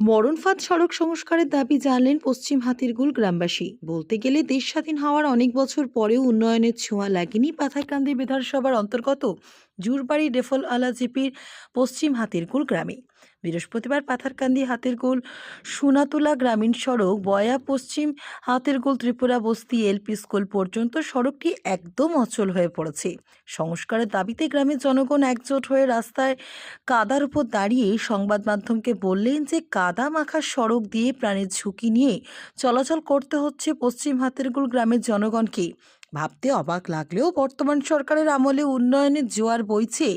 মরণফাঁদ সড়ক সংস্কারের দাবি জানলেন পশ্চিম হাতিরগুল গ্রামবাসী। বলতে গেলে দেশ স্বাধীন হওয়ার অনেক বছর পরেও উন্নয়নের ছোঁয়া লাগেনি পাথারকান্দি বিধানসভার অন্তর্গত জুরবাড়ি ডেফল আলা জিপির পশ্চিম হাতিরগুল গ্রামে। বৃহস্পতিবার পাথারকান্দি হাতিরগুল সোনাতুলা গ্রামীণ সড়ক বয়া পশ্চিম হাতিরগুল ত্রিপুরা বস্তি এলপি স্কুল পর্যন্ত সড়কটি একদম অচল হয়ে পড়েছে। সংস্কারের দাবিতে গ্রামের জনগণ একজোট হয়ে রাস্তায় কাদার উপর দাঁড়িয়ে সংবাদ মাধ্যমকে বললেন যে কাদা মাখা সড়ক দিয়ে প্রাণের ঝুঁকি নিয়ে চলাচল করতে হচ্ছে পশ্চিম হাতেরগুল গ্রামের জনগণকে। ভাবতে অবাক লাগলেও বর্তমান সরকারের আমলে উন্নয়নের জোয়ার বইছে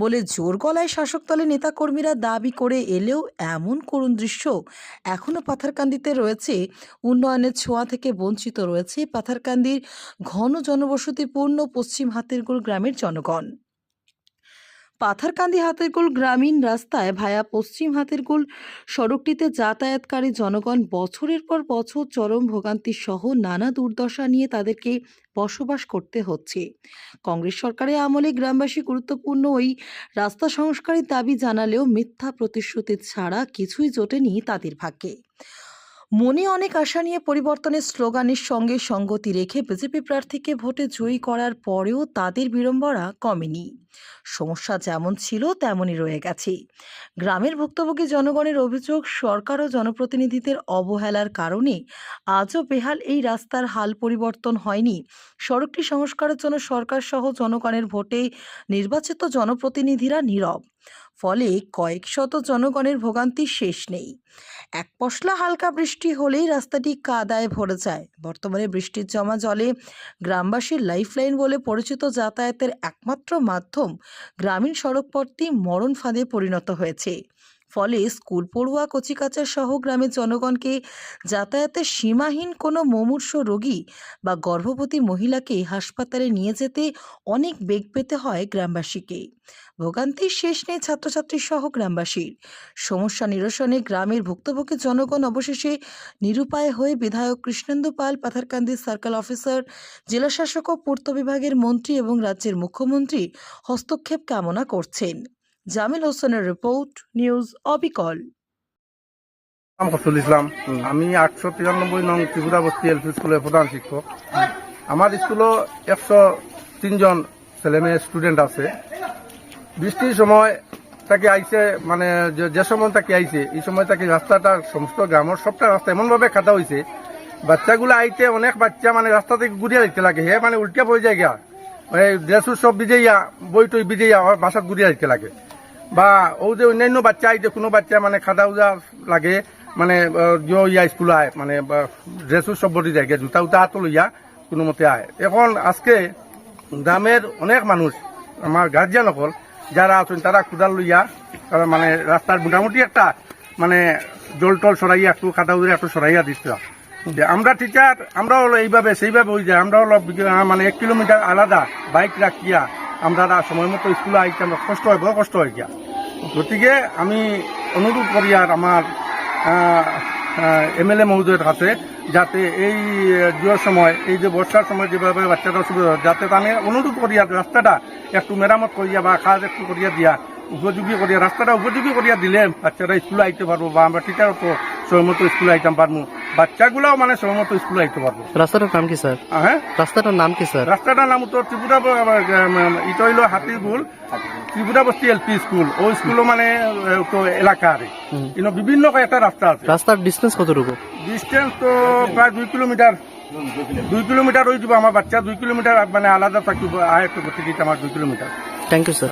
বলে জোর গলায় শাসক দলের নেতাকর্মীরা দাবি করে এলেও এমন করুণ দৃশ্য এখনও পাথারকান্দিতে রয়েছে। উন্নয়নের ছোঁয়া থেকে বঞ্চিত রয়েছে পাথারকান্দির ঘন জনবসতিপূর্ণ পশ্চিম হাতেরগুল গ্রামের জনগণ। পাথারকান্দি হাতেরকুল গ্রামীণ রাস্তায় ভায়া পশ্চিম হাতেরকুল সড়কটিতে যাতায়াতকারী জনগণ বছরের পর বছর চরম ভোগান্তি সহ নানা দুর্দশা নিয়ে তাদেরকে বসবাস করতে হচ্ছে। কংগ্রেস সরকারের আমলে গ্রামবাসী গুরুত্বপূর্ণ ওই রাস্তা সংস্কারের দাবি জানালেও মিথ্যা প্রতিশ্রুতি ছাড়া কিছুই জোটেনি তাদের ভাগ্যে। মনে অনেক আশা নিয়ে পরিবর্তনের স্লোগানের সঙ্গে সঙ্গতি রেখে বিজেপি প্রার্থীকে ভোটে জয়ী করার পরেও তাদের বিড়ম্বনা কমেনি। সমস্যা যেমন ছিল, তেমনই রয়ে গেছে। গ্রামের ভুক্তভোগী জনগণের অভিযোগ, সরকার ও জনপ্রতিনিধিদের অবহেলার কারণে আজও বেহাল এই রাস্তার হাল পরিবর্তন হয়নি। সড়কটি সংস্কারের জন্য সরকার সহ জনগণের ভোটে নির্বাচিত জনপ্রতিনিধিরা নীরব। ফলে কয়েক শত জনগণের ভোগান্তি শেষ নেই। এক পশলা হালকা বৃষ্টি হলেই রাস্তাটি কাদায় ভরে যায়। বর্তমানে বৃষ্টির জমা জলে গ্রামবাসীর লাইফলাইন বলে পরিচিত যাতায়াতের একমাত্র মাধ্যম গ্রামীণ সড়কপথটি মরণ ফাঁদে পরিণত হয়েছে। ফলে স্কুল পড়ুয়া কচিকাচা সহ গ্রামের জনগণকে যাতায়াতের সীমাহীন কোনো মুমূর্ষ রোগী বা গর্ভবতী মহিলাকে হাসপাতালে নিয়ে যেতে অনেক বেগ পেতে হয় গ্রামবাসীকে। ভোগান্তির শেষ নেই ছাত্রছাত্রী সহ গ্রামবাসীর। সমস্যা নিরসনে গ্রামের ভুক্তভোগী জনগণ অবশেষে নিরুপায় হয়ে বিধায়ক কৃষ্ণেন্দু পাল, পাথারকান্দি সার্কেল অফিসার, জেলাশাসক ও পূর্ত বিভাগের মন্ত্রী এবং রাজ্যের মুখ্যমন্ত্রী হস্তক্ষেপ কামনা করছেন। জামিল হোসেনের রিপোর্ট নিউজ অবিকল। ইসলাম। আমি আটশো তিরানব্বই নং ত্রিপুরা বস্তি এলপি স্কুলের প্রধান শিক্ষক। আমার স্কুলও একশো তিনজন ছেলে মেয়ে স্টুডেন্ট আছে। বৃষ্টির সময় তাকে আইছে মানে যে- সময় তাকে আইছে এই সময় তাকে রাস্তাটা সমস্ত গ্রামের সবটা রাস্তা এমনভাবে খাতা হয়েছে বাচ্চাগুলো আইতে অনেক বাচ্চা মানে রাস্তা থেকে ঘুরিয়ে দিতে লাগে। হে মানে উল্টে পড়ে যায় গিয়া। মানে ড্রেসুর সব ভিজেইয়া বই টই ভিজেইয়া বাসাত ঘুরিয়ে দিতে লাগে। বা ও যে অন্যান্য বাচ্চা আইতে কোনো বাচ্চা মানে খাদা উজা লাগে মানে ইয়া স্কুল আয় মানে ড্রেসও সব বডি যায় জুতা উতা হাত লইয়া কোনো মতে আয় এখন আজকে গ্রামের অনেক মানুষ আমার গার্জিয়ান অকল যারা আছেন তারা কুদাল লইয়া তারা মানে রাস্তার মোটামুটি একটা মানে জল টল সরাইয়া একটু খাদা উজা একটু সরাইয়া দিচ্ছে যে আমরা টিচার আমরা হলো এইভাবে, সেইভাবে হয়ে যায়, আমরা হলো মানে এক কিলোমিটার আলাদা বাইক রাখিয়া আমরা সময় মতো স্কুলে আইতে আমরা কষ্ট হয় বড় কষ্ট হয় গিয়া। গতিকে আমি অনুরোধ করি আর আমার এ মহোদয়ের কাছে যাতে এই জুয়ার সময় এই যে বর্ষার সময় যেভাবে বাচ্চারা অসুবিধা হয়, যাতে আমি অনুরোধ করি আর রাস্তাটা একটু মেরামত করিয়া বা কাজ একটু করিয়া দিয়া উপযোগী করিয়া রাস্তাটা উপযোগী করিয়া দিলে বাচ্চারা স্কুলে আইতে পারব বা আমরা টিচারও তো সময় মতো স্কুলে আইতাম পারব বাচ্চাগুলাও মানে সময় মতো স্কুলে আইতে পারব। রাস্তাটার নাম কি স্যার? হ্যাঁ? রাস্তাটার নাম কি স্যার? রাস্তাটার নাম উত্তর ত্রিপুরা ইটা হইল হাতিগুল ত্রিপুরা বস্তি এলপি স্কুল। ও স্কুলও মানে তো এলাকার। কিন্তু বিভিন্ন কয়েকটা রাস্তা আছে। রাস্তার ডিস্টেন্স কতটুকু? ডিস্টেন্স তো প্রায় দুই কিলোমিটার। দুই কিলোমিটার হয়ে যাব। আমার বাচ্চা দুই কিলোমিটার মানে আলাদা থাকিব। আয় একটু আমার দুই কিলোমিটার। Thank you sir